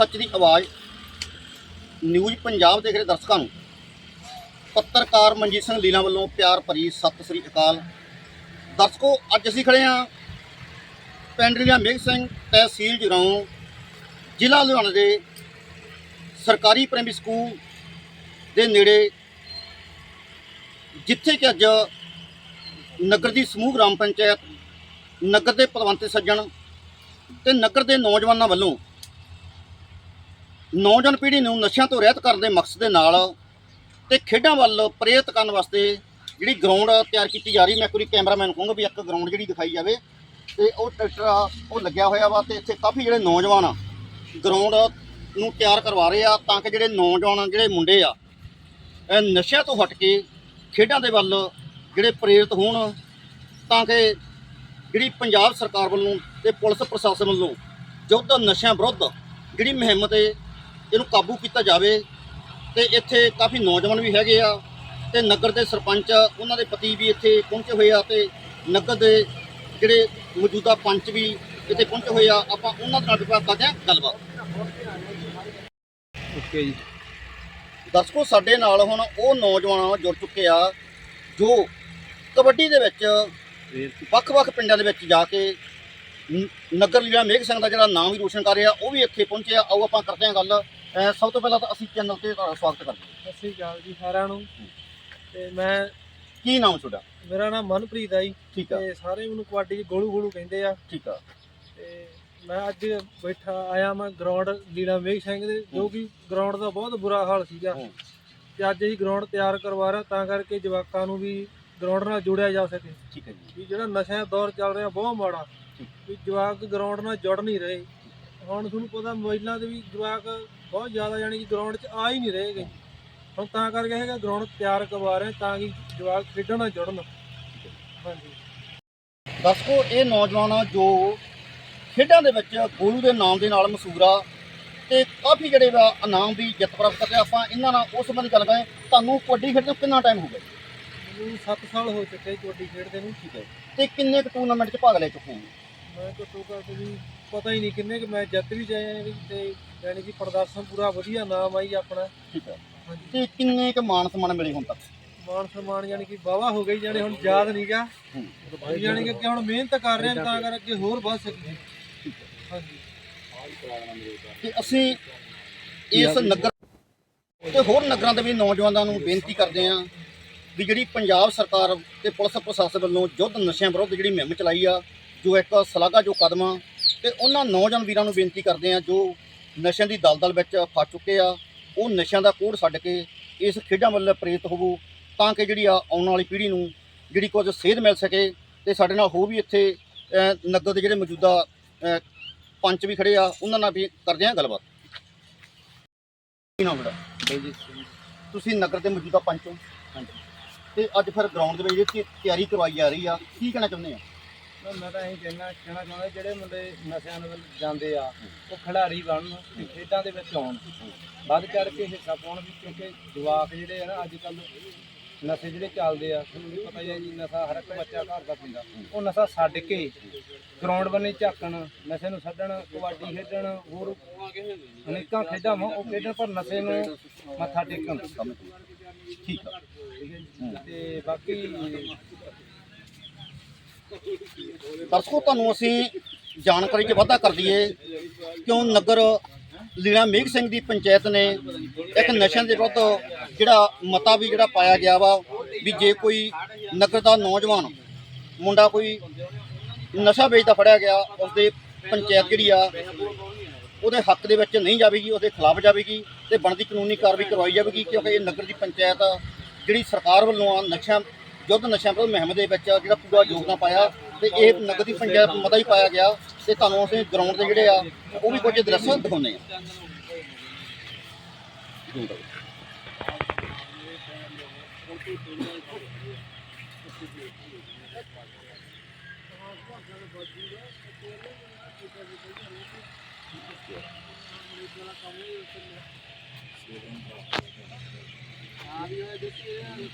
ਸੱਚ ਦੀ ਆਵਾਜ਼। ਨਿਊਜ਼ ਪੰਜਾਬ ਦੇਖ ਰਹੇ ਦਰਸ਼ਕਾਂ ਨੂੰ। ਪੱਤਰਕਾਰ ਮਨਜੀਤ ਸਿੰਘ ਲੀਲਾ ਵੱਲੋਂ ਪਿਆਰ ਭਰੀ ਸਤਿ ਸ੍ਰੀ ਅਕਾਲ। ਦਰਸ਼ਕੋ, ਅੱਜ ਅਸੀਂ ਖੜੇ ਹਾਂ ਪਿੰਡ ਲੀਲਾ ਮੇਘ ਸਿੰਘ ਤਹਿਸੀਲ ਜਗਰਾਉਂ ਜ਼ਿਲ੍ਹਾ ਲੁਧਿਆਣਾ ਦੇ ਸਰਕਾਰੀ ਪ੍ਰਾਇਮਰੀ ਸਕੂਲ ਦੇ ਨੇੜੇ, ਜਿੱਥੇ ਕਿ ਅੱਜ ਨਗਰ ਦੀ ਸਮੂਹ ਗ੍ਰਾਮ ਪੰਚਾਇਤ, ਨਗਰ ਦੇ ਪਤਵੰਤੇ ਸੱਜਣ ਤੇ ਨਗਰ ਦੇ ਨੌਜਵਾਨਾਂ ਵੱਲੋਂ ਨੌਜਵਾਨ ਪੀੜ੍ਹੀ ਨੂੰ ਨਸ਼ਿਆਂ ਤੋਂ ਰਹਿਤ ਕਰਨ ਦੇ ਮਕਸਦ ਦੇ ਨਾਲ ਤੇ ਖੇਡਾਂ ਵੱਲ ਪ੍ਰੇਰਿਤ ਕਰਨ ਵਾਸਤੇ ਜਿਹੜੀ ਗਰਾਊਂਡ ਤਿਆਰ ਕੀਤੀ ਜਾ ਰਹੀ, ਮੈਂ ਕੋਈ ਕੈਮਰਾਮੈਨ ਕਹੂੰਗਾ ਵੀ ਇੱਕ ਗਰਾਊਂਡ ਜਿਹੜੀ ਦਿਖਾਈ ਜਾਵੇ ਤੇ ਉਹ ਟਰੈਕਟਰ ਆ, ਉਹ ਲੱਗਿਆ ਹੋਇਆ ਵਾ ਤੇ ਇੱਥੇ ਕਾਫੀ ਜਿਹੜੇ ਨੌਜਵਾਨ ਆ ਗਰਾਊਂਡ ਨੂੰ ਤਿਆਰ ਕਰਵਾ ਰਹੇ ਆ ਤਾਂ ਕਿ ਜਿਹੜੇ ਨੌਜਵਾਨ ਜਿਹੜੇ ਮੁੰਡੇ ਆ, ਇਹ ਨਸ਼ਿਆਂ ਤੋਂ ਹਟ ਕੇ ਖੇਡਾਂ ਦੇ ਵੱਲ ਜਿਹੜੇ ਪ੍ਰੇਰਿਤ ਹੋਣ ਤਾਂ ਕਿ ਜਿਹੜੀ ਪੰਜਾਬ ਸਰਕਾਰ ਵੱਲੋਂ ਤੇ ਪੁਲਿਸ ਪ੍ਰਸ਼ਾਸਨ ਵੱਲੋਂ ਯੁੱਧ ਨਸ਼ਿਆਂ ਵਿਰੁੱਧ ਜਿਹੜੀ ਮੁਹਿੰਮ ਤੇ ਇਹਨੂੰ ਕਾਬੂ ਕੀਤਾ ਜਾਵੇ ਤੇ ਇੱਥੇ ਕਾਫੀ ਨੌਜਵਾਨ ਵੀ ਹੈਗੇ ਆ ਤੇ ਨਗਰ ਦੇ ਸਰਪੰਚ ਉਹਨਾਂ ਦੇ ਪਤੀ ਵੀ ਇੱਥੇ ਪਹੁੰਚੇ ਹੋਏ ਆ ਤੇ ਨਗਰ ਦੇ ਜਿਹੜੇ ਮੌਜੂਦਾ ਪੰਚ ਵੀ ਇੱਥੇ ਪਹੁੰਚੇ ਹੋਏ ਆ ਆਪਾਂ ਉਹਨਾਂ ਨਾਲ ਵੀ ਕਰਦੇ ਆ ਗੱਲਬਾਤ। ਓਕੇ ਜੀ। ਦਰਸ਼ਕੋ ਸਾਡੇ ਨਾਲ ਹੁਣ ਉਹ ਨੌਜਵਾਨ ਜੁੜ ਚੁੱਕੇ ਆ ਜੋ ਕਬੱਡੀ ਦੇ ਵਿੱਚ ਵੱਖ-ਵੱਖ ਪਿੰਡਾਂ ਦੇ ਵਿੱਚ ਜਾ ਕੇ ਨਗਰ ਲੀਲਾ ਮੇਘ ਸਿੰਘ ਦਾ ਜਿਹੜਾ ਨਾਮ ਵੀ ਰੋਸ਼ਨ ਕਰ ਰਿਹਾ ਉਹ ਵੀ ਇੱਥੇ ਪਹੁੰਚੇ ਆ। ਆਓ ਆਪਾਂ ਕਰਦੇ ਹਾਂ ਗੱਲ। ਅਹ ਸਭ ਤੋਂ ਪਹਿਲਾਂ ਤਾਂ ਅਸੀਂ ਚੈਨਲ ਤੇ ਤੁਹਾਡਾ ਸਵਾਗਤ ਕਰਦੇ ਹਾਂ। ਸਤਿ ਸ੍ਰੀ ਅਕਾਲ ਜੀ ਸਾਰਿਆਂ ਨੂੰ। ਤੇ ਮੈਂ ਕੀ ਨਾਮ ਤੁਹਾਡਾ? ਮੇਰਾ ਨਾਮ ਮਨਪ੍ਰੀਤ ਆ ਜੀ। ਠੀਕ ਆ। ਤੇ ਸਾਰੇ ਮੈਨੂੰ ਕਬੱਡੀ 'ਚ ਗੋਲੂ ਗੋਲੂ ਕਹਿੰਦੇ ਆ। ਠੀਕ ਆ। ਤੇ ਮੈਂ ਅੱਜ ਬੈਠਾ ਆਇਆ ਮੈਂ ਗਰਾਊਂਡ ਲੀਲਾ ਮੇਘ ਸਿੰਘ ਦੇ ਜੋ ਕਿ ਗਰਾਊਂਡ ਦਾ ਬਹੁਤ ਬੁਰਾ ਹਾਲ ਸੀਗਾ। ਹੂੰ। ਤੇ ਅੱਜ ਅਸੀਂ ਗਰਾਊਂਡ ਤਿਆਰ ਕਰਵਾ ਰਹੇ ਤਾਂ ਕਰਕੇ ਜਵਾਕਾਂ ਨੂੰ ਵੀ ਗਰਾਊਂਡ ਨਾਲ ਜੋੜਿਆ ਜਾ ਸਕੇ। ਠੀਕ ਹੈ ਜੀ। ਵੀ ਜਿਹੜਾ ਨਸ਼ਿਆਂ ਦਾ ਦੌਰ ਚੱਲ ਰਿਹਾ ਬਹੁਤ ਮਾੜਾ। ਵੀ ਜਵਾਕ ਗਰਾਊਂਡ ਨਾਲ ਜੁੜ ਨਹੀਂ ਰਹੇ। ਹੁਣ ਤੁਹਾਨੂੰ ਪਤਾ ਮੋਬਾਈਲਾਂ ਦੇ ਵੀ ਜਵਾਕ ਬਹੁਤ ਜ਼ਿਆਦਾ ਯਾਨੀ ਕਿ ਗਰਾਊਂਡ 'ਚ ਆ ਹੀ ਨਹੀਂ ਰਹੇਗੇ ਹੁਣ ਤਾਂ ਕਰਕੇ ਹੈਗਾ ਗਰਾਊਂਡ ਤਿਆਰ ਕਰਵਾ ਰਹੇ ਤਾਂ ਕਿ ਜਵਾਕ ਖੇਡਣ ਨਾਲ ਜੁੜਨ। ਹਾਂਜੀ। ਦਰਸ਼ਕੋ ਇਹ ਨੌਜਵਾਨ ਆ ਜੋ ਖੇਡਾਂ ਦੇ ਵਿੱਚ ਗੋਲੂ ਦੇ ਨਾਮ ਦੇ ਨਾਲ ਮਸ਼ਹੂਰ ਆ ਤੇ ਕਾਫੀ ਜਿਹੜੇ ਵਾ ਇਨਾਮ ਵੀ ਜਿੱਤ ਪ੍ਰਾਪਤ ਕਰਦੇ। ਆਪਾਂ ਇਹਨਾਂ ਨਾਲ ਉਸ ਸੰਬੰਧੀ ਗੱਲ ਕਰਾਂ ਤੁਹਾਨੂੰ ਕਬੱਡੀ ਖੇਡਦੇ ਨੂੰ ਕਿੰਨਾ ਟਾਈਮ ਹੋ ਗਿਆ? ਮੈਨੂੰ 7 ਸਾਲ ਹੋ ਚੁੱਕੇ ਕਬੱਡੀ ਖੇਡਦੇ ਨੂੰ। ਠੀਕ ਹੈ ਤੇ ਕਿੰਨੇ ਕੁ ਟੂਰਨਾਮੈਂਟ 'ਚ ਭਾਗ ਲੈ ਚੁੱਕੇ ਹੋ? ਮੈਂ ਘੱਟੋ ਘੱਟ ਵੀ ਪਤਾ ਹੀ ਨਹੀਂ ਕਿੰਨੇ ਕਿ ਮੈਂ ਜਿੱਤ ਵੀ ਜਾਏ ਵੀ ਤੇ ਯਾਨੀ ਕਿ ਪ੍ਰਦਰਸ਼ਨ ਪੂਰਾ ਵਧੀਆ ਨਾਮ ਆਈ ਆਪਣਾ। ਠੀਕ ਹੈ ਹਾਂਜੀ। ਤੇ ਕਿੰਨੇ ਕੁ ਮਾਨ ਸਨਮਾਨ ਮਿਲੇ ਹੁਣ ਤੱਕ? ਮਾਨ ਸਨਮਾਨ ਯਾਨੀ ਕਿ ਵਾਵਾ ਹੋ ਗਈ ਜਾਨੇ ਹੁਣ ਯਾਦ ਨਹੀਂ ਗਾ। ਹੂੰ। ਯਾਨੀ ਕਿ ਹੁਣ ਮਿਹਨਤ ਕਰ ਰਹੇ ਹਾਂ ਤਾਂ ਕਰਕੇ ਹੋਰ ਵੱਧ ਸਕੀਏ ਹਾਂਜੀ। ਤੇ ਅਸੀਂ ਇਸ ਨਗਰ ਤੇ ਹੋਰ ਨਗਰਾਂ ਦੇ ਵੀ ਨੌਜਵਾਨਾਂ ਨੂੰ ਬੇਨਤੀ ਕਰਦੇ ਹਾਂ ਵੀ ਜਿਹੜੀ ਪੰਜਾਬ ਸਰਕਾਰ ਤੇ ਪੁਲਿਸ ਪ੍ਰਸ਼ਾਸਨ ਵੱਲੋਂ ਯੁੱਧ ਨਸ਼ਿਆਂ ਵਿਰੁੱਧ ਜਿਹੜੀ ਮੁਹਿੰਮ ਚਲਾਈ ਆ ਜੋ ਇੱਕ ਸ਼ਲਾਘਾ ਜੋ ਕਦਮ ਆ ਤੇ ਉਹਨਾਂ ਨੌਜਵਾਨ ਵੀਰਾਂ ਨੂੰ ਬੇਨਤੀ ਕਰਦੇ ਆ ਜੋ ਨਸ਼ਿਆਂ ਦੀ ਦਲਦਲ ਵਿੱਚ ਫਸ ਚੁੱਕੇ ਆ ਉਹ ਨਸ਼ਿਆਂ ਦਾ ਕੋੜ ਛੱਡ ਕੇ ਇਸ ਖੇਡਾਂ ਵੱਲ ਪ੍ਰੇਰਿਤ ਹੋਵੋ ਤਾਂ ਕਿ ਜਿਹੜੀ ਆ ਆਉਣ ਵਾਲੀ ਪੀੜ੍ਹੀ ਨੂੰ ਜਿਹੜੀ ਕੁਝ ਸੇਧ ਮਿਲ ਸਕੇ ਤੇ ਸਾਡੇ ਨਾਲ ਹੋਰ ਵੀ ਇੱਥੇ ਨਗਰ ਦੇ ਜਿਹੜੇ ਮੌਜੂਦਾ ਪੰਚ ਵੀ ਖੜੇ ਆ ਉਹਨਾਂ ਨਾਲ ਵੀ ਕਰਦੇ ਆ ਗੱਲਬਾਤ। ਕੀ ਨਾਮ ਤੁਹਾਡਾ? ਤੁਸੀਂ ਨਗਰ ਦੇ ਮੌਜੂਦਾ ਪੰਚ ਹੋ? ਹਾਂਜੀ। ਤੇ ਅੱਜ ਫਿਰ ਗਰਾਊਂਡ ਦੇ ਵਿੱਚ ਜਿਹੜੀ ਤਿਆਰੀ ਕਰਵਾਈ ਜਾ ਰਹੀ ਆ ਕੀ ਕਹਿਣਾ ਚਾਹੁੰਦੇ ਆ? ਮੈਂ ਤਾਂ ਇਹ ਕਹਿਣਾ ਕਹਿਣਾ ਚਾਹੁੰਦਾ ਜਿਹੜੇ ਮੁੰਡੇ ਨਸ਼ਿਆਂ ਵੱਲ ਜਾਂਦੇ ਆ, ਉਹ ਖਿਡਾਰੀ ਬਣਨ ਤੇ ਖੇਡਾਂ ਦੇ ਵਿੱਚ ਆਉਣ। ਵੱਧ ਚੜ ਕੇ ਹਿੱਸਾ ਪਾਉਣ ਵੀ, ਕਿਉਂਕਿ ਜਵਾਕ ਜਿਹੜੇ ਆ ਨਾ ਅੱਜ ਕੱਲ ਨਸ਼ੇ ਜਿਹੜੇ ਚੱਲਦੇ ਆ, ਤੁਹਾਨੂੰ ਵੀ ਪਤਾ ਹੀ ਆ ਜੀ, ਨਸ਼ਾ ਹਰ ਇੱਕ ਬੱਚਾ ਘਰ ਦਾ ਪੀਂਦਾ। ਉਹ ਨਸ਼ਾ ਛੱਡ ਕੇ ਗਰਾਊਂਡ ਬੰਨੇ ਝਾਕਣ, ਨਸ਼ੇ ਨੂੰ ਛੱਡਣ, ਕਬੱਡੀ ਖੇਡਣ, ਹੋਰ ਅਨੇਕਾਂ ਖੇਡਾਂ ਵਾ, ਉਹ ਖੇਡਣ, ਪਰ ਨਸ਼ੇ ਨੂੰ ਮੱਥਾ ਟੇਕਣ। ਠੀਕ ਆ। ਠੀਕ ਹੈ ਜੀ। ਤੇ ਬਾਕੀ ਦਰਸ਼ਕੋ, ਤੁਹਾਨੂੰ ਅਸੀਂ ਜਾਣਕਾਰੀ 'ਚ ਵਾਧਾ ਕਰ ਦਈਏ ਕਿਉਂ ਨਗਰ ਲੀਲਾ ਮੇਘ ਸਿੰਘ ਦੀ ਪੰਚਾਇਤ ਨੇ ਇੱਕ ਨਸ਼ਿਆਂ ਦੇ ਵਿਰੁੱਧ ਜਿਹੜਾ ਮਤਾ ਵੀ ਜਿਹੜਾ ਪਾਇਆ ਗਿਆ ਵਾ ਵੀ ਜੇ ਕੋਈ ਨਗਰ ਦਾ ਨੌਜਵਾਨ ਮੁੰਡਾ ਕੋਈ ਨਸ਼ਾ ਵੇਚਦਾ ਫੜਿਆ ਗਿਆ, ਉਸਦੇ ਪੰਚਾਇਤ ਜਿਹੜੀ ਆ, ਉਹਦੇ ਹੱਕ ਦੇ ਵਿੱਚ ਨਹੀਂ ਜਾਵੇਗੀ, ਉਹਦੇ ਖਿਲਾਫ ਜਾਵੇਗੀ ਤੇ ਬਣਦੀ ਕਾਨੂੰਨੀ ਕਾਰਵਾਈ ਕਰਵਾਈ ਜਾਵੇਗੀ ਕਿਉਂਕਿ ਇਹ ਨਗਰ ਦੀ ਪੰਚਾਇਤ ਜਿਹੜੀ ਸਰਕਾਰ ਵੱਲੋਂ ਆ, ਨਸ਼ਿਆਂ ਯੁੱਧ ਨਸ਼ਿਆਂ ਵਿਰੁੱਧ ਮੁਹਿੰਮ ਦੇ ਵਿੱਚ ਜਿਹੜਾ ਪੂਰਾ ਯੋਗਦਾਨ ਪਾਇਆ ਤੇ ਇਹ ਨਗਦੀ ਪੰਜਾਬ ਮਤਾ ਹੀ ਪਾਇਆ ਗਿਆ ਤੇ ਤੁਹਾਨੂੰ ਅਸੀਂ ਗਰਾਊਂਡ ਦੇ ਜਿਹੜੇ ਆ, ਉਹ ਵੀ ਕੁਝ ਦ੍ਰਿਸ਼ ਦਿਖਾਉਂਦੇ ਆ ਆ ਵੀ ਹੋਏ ਦੇਖੀ